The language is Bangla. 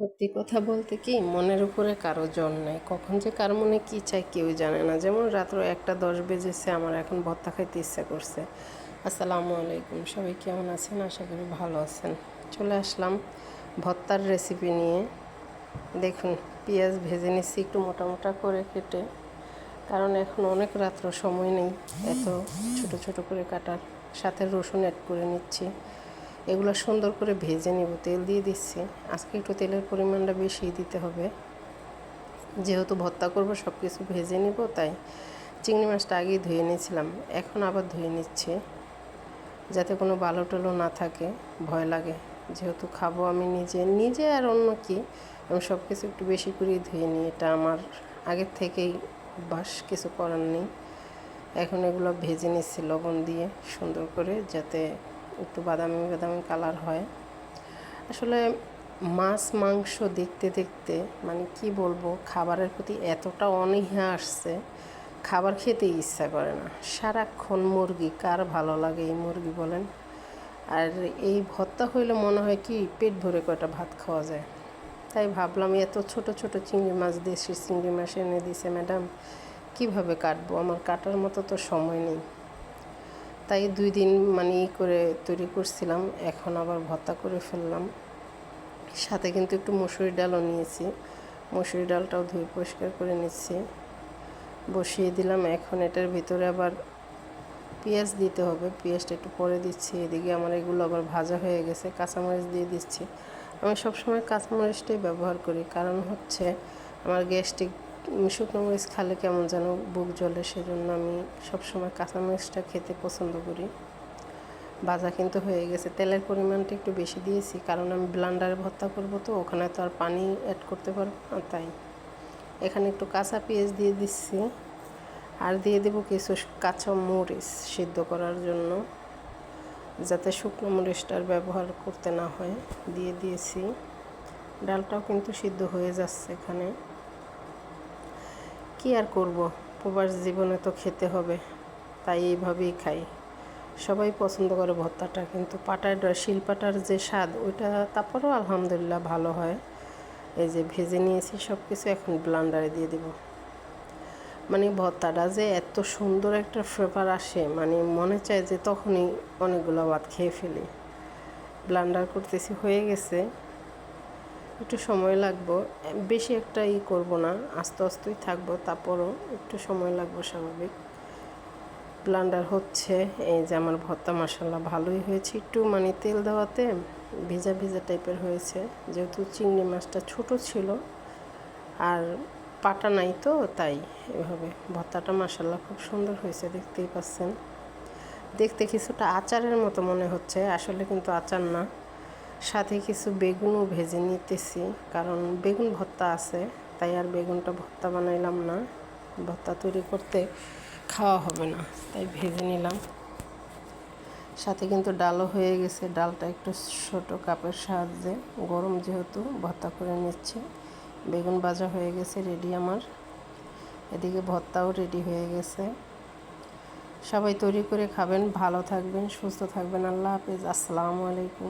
সত্যি কথা বলতে কি, মনের উপরে কারও জন নেই। কখন যে কার মনে কি চাই কেউ জানে না। যেমন রাত্র একটা দশ বেজেছে, আমার এখন ভর্তা খাইতে ইচ্ছা করছে। আসসালামু আলাইকুম, সবাই কেমন আছেন? আশা করি ভালো আছেন। চলে আসলাম ভর্তার রেসিপি নিয়ে। দেখুন, পেঁয়াজ ভেজে নিচ্ছি একটু মোটা মোটা করে কেটে। কারণ এখন অনেক রাত্র সময় নেই। এত ছোট ছোট করে কাটার। সাথে রসুন অ্যাড করে নিচ্ছি। এগুলো সুন্দর করে ভেজে নেব, তেল দিয়ে দিচ্ছি। আজকে একটু তেলের পরিমাণটা বেশি দিতে হবে। যেহেতু ভর্তা করব সব কিছু ভেজে নিব, তাই চিংড়ি মাছটা আগেই ধুয়ে নিয়েছিলাম, এখন আবার ধুয়ে নিচ্ছি। যাতে কোনো বালো টলো না থাকে, ভয় লাগে। যেহেতু খাব আমি নিজে নিজে আর অন্য কি? আমি সব কিছু একটু বেশি করেই ধুয়ে নিই, এটা আমার আগের থেকেই বাস কিছু করার নেই। এখন এগুলো ভেজে নিচ্ছি লবণ দিয়ে সুন্দর করে, যাতে একটু বাদামি বাদামি কালার হয়। আসলে মাছ, মাংস দেখতে দেখতে মানে কি বলব, খাবারের প্রতি এতটা অনীহা আসছে, খাবার খেতে ইচ্ছা করে না। সারাক্ষণ মুরগি, কার ভালো লাগে এই মুরগি বলেন? আর এই ভর্তা হইলে মনে হয় কি, পেট ভরে কয়টা ভাত খাওয়া যায়? তাই ভাবলাম এত ছোট ছোট চিংড়ি মাছ, দেশি চিংড়ি মাছ এনে দিছে, ম্যাডাম, কীভাবে কাটবো? আমার কাটার মতো তো সময় নেই। তাই দুই দিন মানে করে তৈরি করছিলাম, এখন আবার ভর্তা করে ফেললাম। সাথে কিন্তু একটু মুসুরি ডালও নিয়েছি মুসুরি ডালটাও ধুয়ে পরিষ্কার করে নিচ্ছি। বসিয়ে দিলাম, এখন এটার ভিতরে আবার পেঁয়াজ দিতে হবে, পেঁয়াজটা একটু পরে দিচ্ছি, এদিকে আমার এগুলো আবার ভাজা হয়ে গেছে, কাঁচামরিচ দিয়ে দিচ্ছি। আমি সবসময় কাঁচামরিচটাই ব্যবহার করি, কারণ হচ্ছে আমার গ্যাস্ট্রিক শুকনো মরিচ খালে কেমন যেন বুক জ্বলে, সেজন্য আমি সবসময় কাঁচামরিচটা খেতে পছন্দ করি। ভাজা কিন্তু হয়ে গেছে। তেলের পরিমাণটা একটু বেশি দিয়েছি, কারণ আমি ব্লান্ডারে ভর্তা করব তো, ওখানে তো আর পানি অ্যাড করতে পারব না, তাই। এখানে একটু কাঁচা পেঁয়াজ দিয়ে দিচ্ছি, আর দিয়ে দেব কিছু কাঁচা মরিচ সিদ্ধ করার জন্য, যাতে শুকনো মরিচটার ব্যবহার করতে না হয়। দিয়ে দিয়েছি। ডালটাও কিন্তু সিদ্ধ হয়ে যাচ্ছে এখানে। কি আর করব? প্রবাস জীবনে তো খেতে হবে, তাই এইভাবেই খাই। সবাই পছন্দ করে ভর্তাটা, কিন্তু পাটার শিলপাটার যে স্বাদ, ওইটা তারপরেও আলহামদুলিল্লাহ ভালো হয়। এই যে ভেজে নিয়েছি সব কিছু এখন ব্লান্ডারে দিয়ে দেব। মানে ভর্তাটা যে এত সুন্দর একটা ফ্লেভার আসে মানে মনে চায় যে তখনই অনেকগুলো ভাত খেয়ে ফেলি। ব্লান্ডার করতেছি, হয়ে গেছে। একটু সময় লাগবো। বেশি একটা ই করব না, আস্তে আস্তেই থাকব, তারপরও একটু সময় লাগবে স্বাভাবিক। ব্লান্ডার হচ্ছে, এই যে আমার ভর্তা মশলা ভালোই হয়েছে। একটু মানে তেল দেওয়াতে ভেজা ভেজা টাইপের হয়েছে, যেহেতু চিংড়ি মাছটা ছোট ছিল আর পাটা নাই তো, তাই এভাবে ভর্তাটা মশলা খুব সুন্দর হয়েছে, দেখতেই পাচ্ছেন। দেখতে কিছুটা আচারের মতো মনে হচ্ছে, আসলে কিন্তু আচার না। সাথে কিছু বেগুনও ভেজে নিতেছি, কারণ বেগুন ভর্তা আছে, তাই আর বেগুনটা ভর্তা বানাইলাম না। ভর্তা তৈরি করতে খাওয়া হবে না, তাই ভেজে নিলাম। সাথে কিন্তু ডালও হয়ে গেছে, ডালটা একটু ছোটো কাপের সাহায্যে, গরম যেহেতু, ভর্তা করে নিচ্ছে। বেগুন ভাজা হয়ে গেছে রেডি আমার। এদিকে ভর্তাও রেডি হয়ে গেছে। সবাই তৈরি করে খাবেন, ভালো থাকবেন, সুস্থ থাকবেন, আল্লাহ হাফেজ, আসসালামু আলাইকুম।